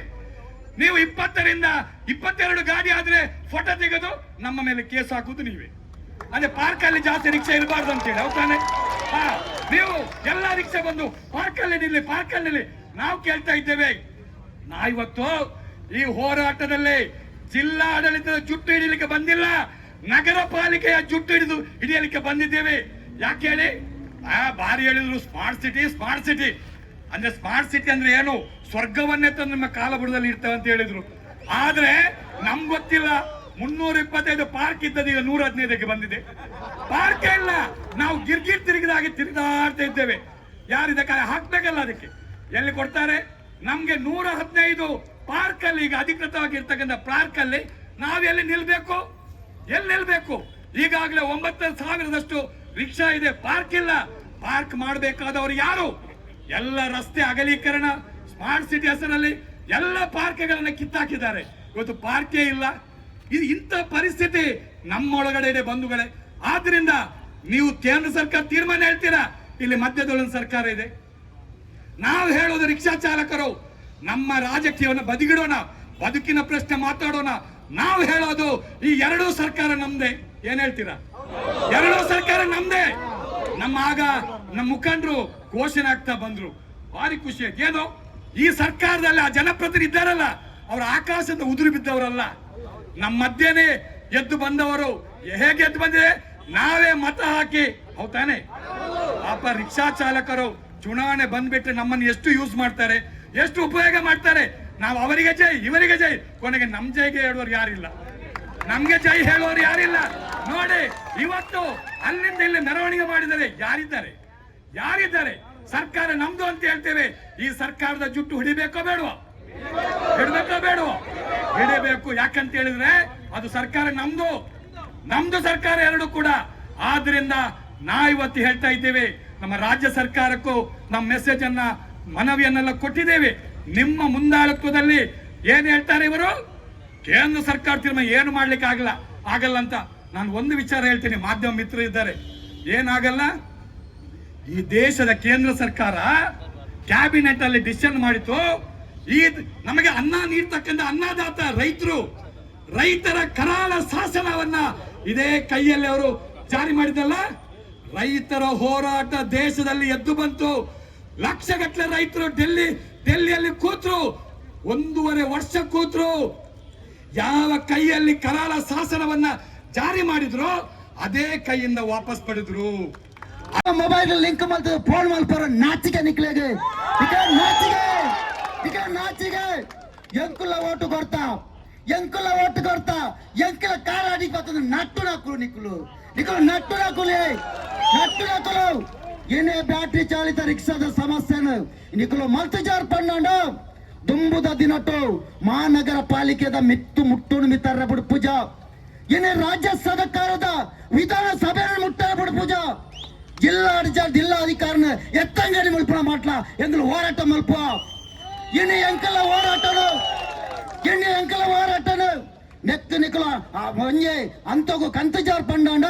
ನೀವು ಇಪ್ಪತ್ತರಿಂದ ಇಪ್ಪತ್ತೆರಡು ಗಾಡಿ ಆದ್ರೆ ಫೋಟೋ ತೆಗೆದು ನಮ್ಮ ಮೇಲೆ ಕೇಸ್ ಹಾಕುದು ನೀವೇ. ಅದೇ ಪಾರ್ಕ್ ಅಲ್ಲಿ ಜಾಸ್ತಿ ರಿಕ್ಷಾ ಇರಬಾರ್ದು ಅಂತೇಳಿ ಹೌದಾನೆ ನೀವು ಎಲ್ಲ ರಿಕ್ಷಾ ಬಂದು ಪಾರ್ಕ್ ಅಲ್ಲಿ ನಿಲ್ಲಿ ಪಾರ್ಕ್ ಅಲ್ಲಿ ನಾವು ಕೇಳ್ತಾ ಇದ್ದೇವೆ. ನಾ ಇವತ್ತು ಈ ಹೋರಾಟದಲ್ಲಿ ಜಿಲ್ಲಾ ಆಡಳಿತದ ಜುಟ್ಟು ಹಿಡಿಯಲಿಕ್ಕೆ ಬಂದಿಲ್ಲ, ನಗರ ಪಾಲಿಕೆಯ ಜುಟ್ಟು ಹಿಡಿದು ಹಿಡಿಯಲಿಕ್ಕೆ ಬಂದಿದ್ದೇವೆ. ಯಾಕೆ ಹೇಳಿ? ಆ ಬಾರಿ ಹೇಳಿದ್ರು ಸ್ಮಾರ್ಟ್ ಸಿಟಿ ಸ್ಮಾರ್ಟ್ ಸಿಟಿ ಅಂದ್ರೆ ಸ್ಮಾರ್ಟ್ ಸಿಟಿ ಅಂದ್ರೆ ಏನು? ಸ್ವರ್ಗವನ್ನೇ ತಂದು ನಮ್ಮ ಕಾಲಬುಡದಲ್ಲಿ ಇರ್ತವೆ ಅಂತ ಹೇಳಿದ್ರು. ಆದ್ರೆ ನಮ್ಗೆ ಗೊತ್ತಿಲ್ಲ, ಮುನ್ನೂರ ಇಪ್ಪತ್ತೈದು ಪಾರ್ಕ್ ಇದ್ದದ್ದು ಈಗ ನೂರ ಹದಿನೈದಕ್ಕೆ ಬಂದಿದೆ. ಪಾರ್ಕ್ ಇಲ್ಲ, ನಾವು ಗಿರ್ಗಿರ್ ತಿರುಗಿದಾಗೆ ತಿರುಗಾಡ್ತಾ ಇದ್ದೇವೆ. ಯಾರು ಇದಕ್ಕೆ ಹಾಕ್ಬೇಕಲ್ಲ ಅದಕ್ಕೆ? ಎಲ್ಲಿ ಕೊಡ್ತಾರೆ? ನಮ್ಗೆ ನೂರ ಹದಿನೈದು ಪಾರ್ಕ್ ಅಲ್ಲಿ ಈಗ ಅಧಿಕೃತವಾಗಿ ಇರ್ತಕ್ಕಂಥ ಪಾರ್ಕ್ ಅಲ್ಲಿ ನಾವ್ ಎಲ್ಲಿ ನಿಲ್ಬೇಕು? ಎಲ್ಲಿ ನಿಲ್ಬೇಕು? ಈಗಾಗಲೇ ಒಂಬತ್ತು ಸಾವಿರದಷ್ಟು ರಿಕ್ಷಾ ಇದೆ ಪಾರ್ಕ್ ಇಲ್ಲ. ಪಾರ್ಕ್ ಮಾಡಬೇಕಾದವರು ಯಾರು? ಎಲ್ಲ ರಸ್ತೆ ಅಗಲೀಕರಣ ಸ್ಮಾರ್ಟ್ ಸಿಟಿ ಹೆಸರಲ್ಲಿ ಎಲ್ಲ ಪಾರ್ಕ್ಗಳನ್ನ ಕಿತ್ತಾಕಿದ್ದಾರೆ. ಇವತ್ತು ಪಾರ್ಕೇ ಇಲ್ಲ. ಇದು ಇಂಥ ಪರಿಸ್ಥಿತಿ ನಮ್ಮೊಳಗಡೆ ಇದೆ ಬಂಧುಗಳೇ. ಆದ್ರಿಂದ ನೀವು ಕೇಂದ್ರ ಸರ್ಕಾರ ತೀರ್ಮಾನ ಹೇಳ್ತೀರಾ? ಇಲ್ಲಿ ಮಧ್ಯದೊಳಗಿನ ಸರ್ಕಾರ ಇದೆ. ನಾವು ಹೇಳೋದು ರಿಕ್ಷಾ ಚಾಲಕರು, ನಮ್ಮ ರಾಜಕೀಯವನ್ನು ಬದಿಗಿಡೋಣ, ಬದುಕಿನ ಪ್ರಶ್ನೆ ಮಾತಾಡೋಣ. ನಾವು ಹೇಳೋದು ಈ ಎರಡೂ ಸರ್ಕಾರ ನಮ್ದೇ. ಏನ್ ಹೇಳ್ತೀರಾ? ಎರಡೂ ಸರ್ಕಾರ ನಮ್ದೇ. ನಮ್ಮ ಆಗ ನಮ್ಮ ಮುಖಂಡರು ಘೋಷಣೆ ಆಗ್ತಾ ಬಂದ್ರು. ಭಾರಿ ಖುಷಿ ಆಯ್ತು. ಏನು ಈ ಸರ್ಕಾರದಲ್ಲಿ ಆ ಜನಪ್ರತಿನಿಧಿ ಇದ್ದಾರಲ್ಲ, ಅವ್ರ ಆಕಾಶದ ಉದುರು ಬಿದ್ದವರಲ್ಲ. ನಮ್ಮ ಮಧ್ಯೆನೆ ಎದ್ದು ಬಂದವರು. ಹೇಗೆ ಎದ್ದು ಬಂದಿದೆ? ನಾವೇ ಮತ ಹಾಕಿ. ಹೌದಾನೆ ಅಪ್ಪ ರಿಕ್ಷಾ ಚಾಲಕರು ಚುನಾವಣೆ ಬಂದ್ಬಿಟ್ಟು ನಮ್ಮನ್ನು ಎಷ್ಟು ಯೂಸ್ ಮಾಡ್ತಾರೆ, ಎಷ್ಟು ಉಪಯೋಗ ಮಾಡ್ತಾರೆ. ನಾವು ಅವರಿಗೆ ಜೈ, ಇವರಿಗೆ ಜೈ. ಕೊನೆಗೆ ನಮ್ ಜೈಗೆ ಹೇಳುವವರು ಯಾರಿಲ್ಲ. ನಮ್ಗೆ ಜೈ ಹೇಳುವವರು ಯಾರಿಲ್ಲ. ನೋಡಿ, ಇವತ್ತು ಅಲ್ಲಿಂದ ಇಲ್ಲಿ ಮೆರವಣಿಗೆ ಮಾಡಿದರೆ ಯಾರಿದ್ದಾರೆ? ಯಾರಿದ್ದಾರೆ? ಸರ್ಕಾರ ನಮ್ದು ಅಂತ ಹೇಳ್ತೇವೆ. ಈ ಸರ್ಕಾರದ ಜುಟ್ಟು ಹಿಡಿಬೇಕೋ ಬೇಡವೋ? ಹಿಡಬೇಕೋ ಬೇಡವೋ? ಹಿಡಿಬೇಕು. ಯಾಕಂತ ಹೇಳಿದ್ರೆ ಅದು ಸರ್ಕಾರ ನಮ್ದು. ನಮ್ದು ಸರ್ಕಾರ ಎರಡು ಕೂಡ. ಆದ್ರಿಂದ ನಾ ಇವತ್ತು ಹೇಳ್ತಾ ಇದ್ದೇವೆ, ನಮ್ಮ ರಾಜ್ಯ ಸರ್ಕಾರಕ್ಕೂ ನಮ್ಮ ಮೆಸೇಜ್ ಅನ್ನ, ಮನವಿಯನ್ನೆಲ್ಲ ಕೊಟ್ಟಿದ್ದೇವೆ. ನಿಮ್ಮ ಮುಂದಾಳತ್ವದಲ್ಲಿ ಏನ್ ಹೇಳ್ತಾರೆ ಇವರು? ಕೇಂದ್ರ ಸರ್ಕಾರ ತೀರ್ಮಾನ ಏನು ಮಾಡ್ಲಿಕ್ಕೆ ಆಗಲ್ಲ ಆಗಲ್ಲ ಅಂತ ನಾನು ಒಂದು ವಿಚಾರ ಹೇಳ್ತೀನಿ. ಮಾಧ್ಯಮ ಮಿತ್ರರು ಇದ್ದಾರೆ ಏನಾಗಲ್ಲ? ಈ ದೇಶದ ಕೇಂದ್ರ ಸರ್ಕಾರ ಕ್ಯಾಬಿನೆಟ್ ಅಲ್ಲಿ ಡಿಸಿಷನ್ ಮಾಡಿತು ಈ ನಮಗೆ ಅನ್ನ ನೀಡ್ತಕ್ಕಂಥ ಅನ್ನದಾತ ರೈತರು, ರೈತರ ಕರಾಳ ಶಾಸನವನ್ನ ಇದೇ ಕೈಯಲ್ಲಿ ಅವರು ಜಾರಿ ಮಾಡಿದಲ್ಲ ರೈತರ ಹೋರಾಟ ದೇಶದಲ್ಲಿ ಎದ್ದು ಬಂತು. ಲಕ್ಷಗಟ್ಟಲೆ ರೈತರು ಡೆಲ್ಲಿ, ಡೆಲ್ಲಿಯಲ್ಲಿ ಕೂತ್ರು. ಒಂದೂವರೆ ವರ್ಷ ಕೂತ್ರು. ಯಾವ ಕೈಯಲ್ಲಿ ಕರಾಳ ಶಾಸನವನ್ನ ಜಾರಿ ಮಾಡಿದ್ರು, ಅದೇ ಕೈಯಿಂದ ವಾಪಸ್ ಪಡೆದ್ರು. ಮೊಬೈಲ್ ಲಿಂಕ್ ಮಾಡ್ತದೆ ಫೋನ್ ಮಲ್ಪರ ನಾಚಿಕೆ ನಿಕ್ಲೆಗೆ ಇಕ ನಾಚಿಕೆ ಇಕ ನಾಚಿಕೆ ಎಂಕುಲ ಓಟು ಕೊಡ್ತಾ ಎಂಕುಲ ಓಟು ಕೊಡ್ತಾ ಎಂಕುಲ ಕಾಲಾಡಿ ಬರ್ತದೆ ನಟ್ಟು ನಾಕುಲು ನಿಕ್ಕುಲು ನಿಕ್ಕಲು ನಟ್ಟು ನಾಕುಲಿ ನಟ್ಟು ನಾಕುಲು ಏನೇ ಬ್ಯಾಟ್ರಿ ಚಾಲಿತ ರಿಕ್ಷಾದ ಸಮಸ್ಯೆನು ನಿಕ್ಕಲು ಮಲ್ತು ಜಾರ್ ಪಣ್ಣಂಡ ದುಂಬುದ ದಿನಟ್ಟು ಮಹಾನಗರ ಪಾಲಿಕೆದ ಮಿತ್ತು ಮುಟ್ಟುನು ಮಿತ್ತಾರ ಬಿಡು ಪೂಜಾ ಏನೇ ರಾಜ್ಯ ಸರ್ಕಾರದ ವಿಧಾನಸಭೆ ಮುಟ್ಟಾರ ಬಿಡು ಪೂಜಾ ಜಿಲ್ಲಾ ಅಧಿಕಾರಿ ಜಿಲ್ಲಾ ಅಧಿಕಾರನ ಎತ್ತಂಗಡಿ ಮಲ್ಪನ ಮಾಟ್ಲ ಎಂಗಳು ಹೋರಾಟ ಮಲ್ಪ ಇನ್ನು ಎಂಕಲ ಹೋರಾಟನು ಇನ್ನು ಎಂಕಲ ಹೋರಾಟನು ನೆಕ್ಕು ನಿಕಲ ಆ ಒಂಜೆ ಅಂತಗು ಕಂತಜಾರ್ ಪಂಡಾಂಡ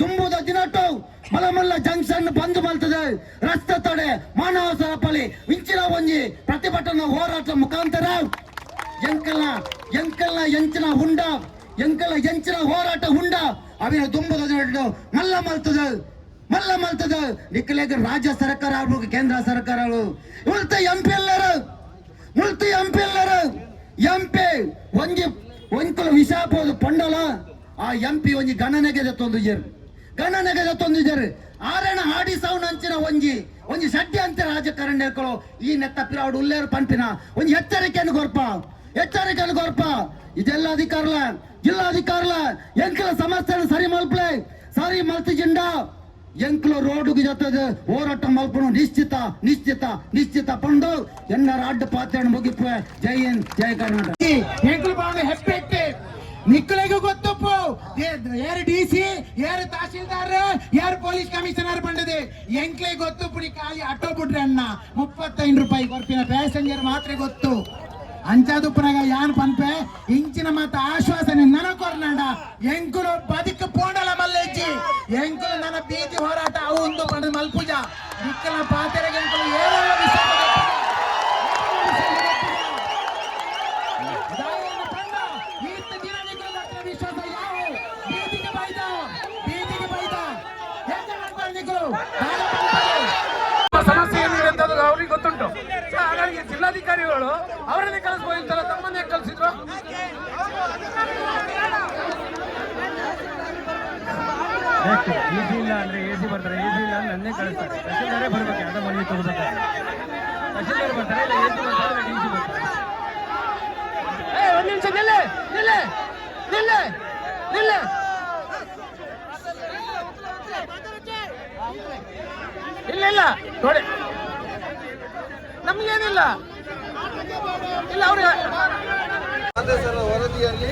ದುಂಬುದ ದಿನಟ್ಟು ಮಲಮಲ್ಲ ಜಂಕ್ಷನ್ ಬಂದ್ ಮಲ್ತದೆ ರಸ್ತೆ ತಡೆ ಮಾನವ ಸರಪಳಿ ಇಂಚಿನ ಒಂಜಿ ಪ್ರತಿಭಟನಾ ಹೋರಾಟ ಮುಖಾಂತರ ಎಂಕಲ್ನ ಎಂಕಲ್ನ ಎಂಚಿನ ಹುಂಡ ಎಂಕಲ ಎಂಚಿನ ಹೋರಾಟ ಹುಂಡ ಅವಿನ ದುಂಬದ ದಿನಟ್ಟು ಮಲ್ಲ ಮಲ್ತದೆ ಮಲ್ಲ ಮಲ್ತದ ನಿಕ್ಕಲೇಗ ರಾಜ್ಯ ಸರ್ಕಾರ ಆಗ್ಬೇಕು, ಕೇಂದ್ರ ಸರ್ಕಾರಗಳು ಉಳ್ತ ಎಂ ಪಿ ಎಲ್ಲರು ಉಳ್ತ ಎಂ ಪಿ ಎಂ ಪಿ ಒಂಜಿ ಒಂಕಲ ವಿಷಾಪೋದು ಪಂಡಲ. ಆ ಎಂ ಪಿ ಒಂಜಿ ಗಣನೆಗೆ ತೊಂದಿಜರು ಗಣನೆಗೆ ತೊಂದಿಜರು ಆರಣ ಹಾಡಿ ಸೌಂಡ್ ಅಂಚಿನ ಒಂಜಿ ಒಂಜಿ ಸಡ್ಡಿ ಅಂತ ರಾಜಕಾರಣಿಗಳು ಈ ನೆತ್ತ ಪಿರಾವಡು ಉಲ್ಲೇರು ಪಂಪಿನ ಒಂಜಿ ಎಚ್ಚರಿಕೆಯನ್ನು ಗೊರ್ಪ ಎಚ್ಚರಿಕೆಯನ್ನು ಗೊರ್ಪ ಇದೆಲ್ಲ ಅಧಿಕಾರಲ ಜಿಲ್ಲಾಧಿಕಾರಲ ಎಂಕಲ ಸಮಸ್ಯೆಯನ್ನು ಸರಿ ಮಲ್ಪಲೆ. ಸರಿ ಮಲ್ತಿಜಿಂಡ. ಎಂಕ್ಲು ರೋಡ್ ಜೊತೆಗೆ ಹೋರಾಟ ಮಲ್ಪನು ನಿಶ್ಚಿತ ನಿಶ್ಚಿತ ನಿಶ್ಚಿತ ಪಂಡು. ಎನ್ನರ ಅಡ್ಡ ಪಾತ್ರ ಮುಗಿಪುವೆ ಜೈ ಹಿಂದ್, ಜೈ ಕರ್ನಾಟಕ. ಎಂಕುಲು ಹೆಪ್ಪೆಟ್ಟೆ. ನಿಕ್ಕಳಿಗೂ ಗೊತ್ತಪ್ಪು. ಯಾರು ಡಿ ಸಿ, ಯಾರು ತಹಶೀಲ್ದಾರ್, ಯಾರು ಪೊಲೀಸ್ ಕಮಿಷನರ್ ಬಂಡದೆ ಎಂಕ್ಲೆ ಗೊತ್ತು ಪುಡಿ ಖಾಲಿ ಆಟೋ ಬಿಡ್ರಿ ಅಣ್ಣ. ಮುಪ್ಪತ್ತೈದು ರೂಪಾಯಿ ಕೊರ್ಪಿನ ಪ್ಯಾಸೆಂಜರ್ ಮಾತ್ರ ಗೊತ್ತು. ಅಂಚಾದುಪ್ಪನಾಗ ಯಾನ್ ಪನ್ಪೆ, ಇಂಚಿನ ಮಾತ ಆಶ್ವಾಸನೆ ನನ ಕೊರ್ನಾಡ ಎಂಕುಲು ಬದುಕು ಪೋಂಡಲ ಮಲ್ಲೆಜ್ಜಿ. ಎಂಕುಲು ನನ್ನ ಬೀದಿ ಹೋರಾಟ, ಅವು ಒಂದು ಪಡೆದ ಮಲ್ಪುಜ. ಇಕ್ಕಲ ಪಾತೆರೆಗೆ ಎಂಕುಲು ಏನೆಲ್ಲ ಸಮಸ್ಯೆ ಏನಿದೆ ಅಂತ ಅವ್ರಿಗೆ ಗೊತ್ತುಂಟು. ಹಾಗಾಗಿ ಜಿಲ್ಲಾಧಿಕಾರಿಗಳು ಅವರನ್ನೇ ಕಳಿಸ್ಬೋದಿತ್ತಲ್ಲ ತಮ್ಮನ್ನೇ ಕಳಿಸಿದ್ರು ಎಸಿ ಇಲ್ಲ ಅಂದ್ರೆ ಎಸಿ ಬರ್ತಾರೆ ನನ್ನೇ ಕಳಿಸ್ತಾರೆ. ತಹಶೀಲ್ದಾರೇ ಬರ್ಬೇಕು ಯಾವ್ದೋ ಮನವಿ ತಗೋಬೇಕಾದ್ರೆ ತಹಶೀಲ್ದಾರ್ ಬರ್ತಾರೆ ಇಲ್ಲ ಎಸಿ ಬರ್ತಾರೆ ಡಿ ಸಿ ಬರ್ತಾರೆ. ಏ ಒಂದ್ ನಿಮಿಷ ನಿಲ್ಲೆ ನಿಲ್ಲೆ ನಿಲ್ಲೆ ನಿಲ್ಲೆ. ಇಲ್ಲ ಇಲ್ಲ ನೋಡಿ. ನಮ್ಗೇನಿಲ್ಲ. ಇಲ್ಲ ಅವ್ರಿಗೆ ಸರ್ ವರದಿಯಲ್ಲಿ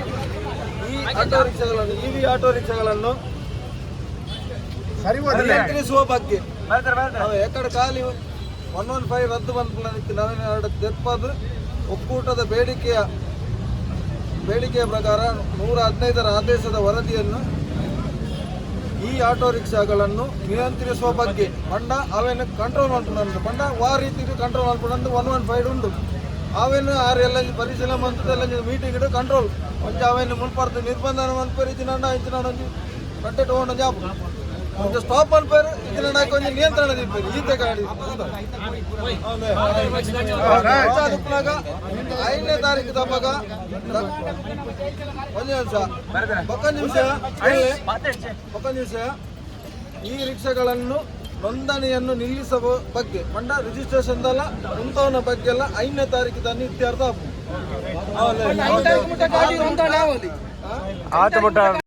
ಈ ಆಟೋ ರಿಕ್ಷಾಗಳನ್ನು ಇವಿ ಆಟೋ ರಿಕ್ಷಾಗಳನ್ನು ನಿಯಂತ್ರಿಸುವ ಬಗ್ಗೆ. ನಾವು ಎಕಡೆ ಖಾಲಿ ಒನ್ ಒನ್ ಫೈವ್ ರದ್ದು ಬಂದ ಎರಡು ತೆಪ್ಪದು ಒಕ್ಕೂಟದ ಬೇಡಿಕೆಯ ಬೇಡಿಕೆಯ ಪ್ರಕಾರ ನೂರ ಹದಿನೈದರ ಆದೇಶದ ವರದಿಯನ್ನು ಈ ಆಟೋ ರಿಕ್ಷಾಗಳನ್ನು ನಿಯಂತ್ರಿಸುವ ಬಗ್ಗೆ ಪಂಡ ಅವೇನು ಕಂಟ್ರೋಲ್ ಮಾಡ್ಕೊಂಡು ಪಂಡ ವಾ ರೀತಿ ಕಂಟ್ರೋಲ್ ಮಾಡ್ಕೊಂಡು ಒನ್ ಒನ್ ಫೈವ್ ಉಂಟು. ಅವೇನು ಆರು ಎಲ್ಲ ಪರಿಶೀಲನೆ ಎಲ್ಲ ಮೀಟಿಂಗ್ ಇಡು ಕಂಟ್ರೋಲ್ ಒಂಚ ಅವೇನು ಮುನ್ಪಾಡ್ದು ನಿರ್ಬಂಧನ ಮನ್ಪೇರು ಇತ್ತಿನ ಇತ್ತಿನ ಒಂದು ಕಟ್ಟೆ ತಗೊಂಡು ಜಾಬ್ ಒಂದು ಸ್ಟಾಪ್ ಮನ್ಪೇರು ಇತ್ತಿನ ಒಂದು ನಿಯಂತ್ರಣ ದಿಪ್ಪೇರು ಈತೆ ಗಾಡಿ. ಅದಪ್ಪನಾಗ ಐದನೇ ತಾರೀಕು ತಪ್ಪಾಗ ಒಂದು ನಿಮಿಷ ಪಕ್ಕ ನಿಮಿಷ ಪಕ್ಕ ನಿಮಿಷ. ಈ ರಿಕ್ಷಾಗಳನ್ನು ನೋಂದಣಿಯನ್ನು ನಿಲ್ಲಿಸುವ ಬಗ್ಗೆ ಮಂಡ ರಿಜಿಸ್ಟ್ರೇಷನ್ ದಲ್ಲ ಮುಂತಾವನ ಬಗ್ಗೆ ಎಲ್ಲ ಐದನೇ ತಾರೀಕು ತನ್ನ ಇತ್ಯರ್ಥ. ಆಮೇಲೆ-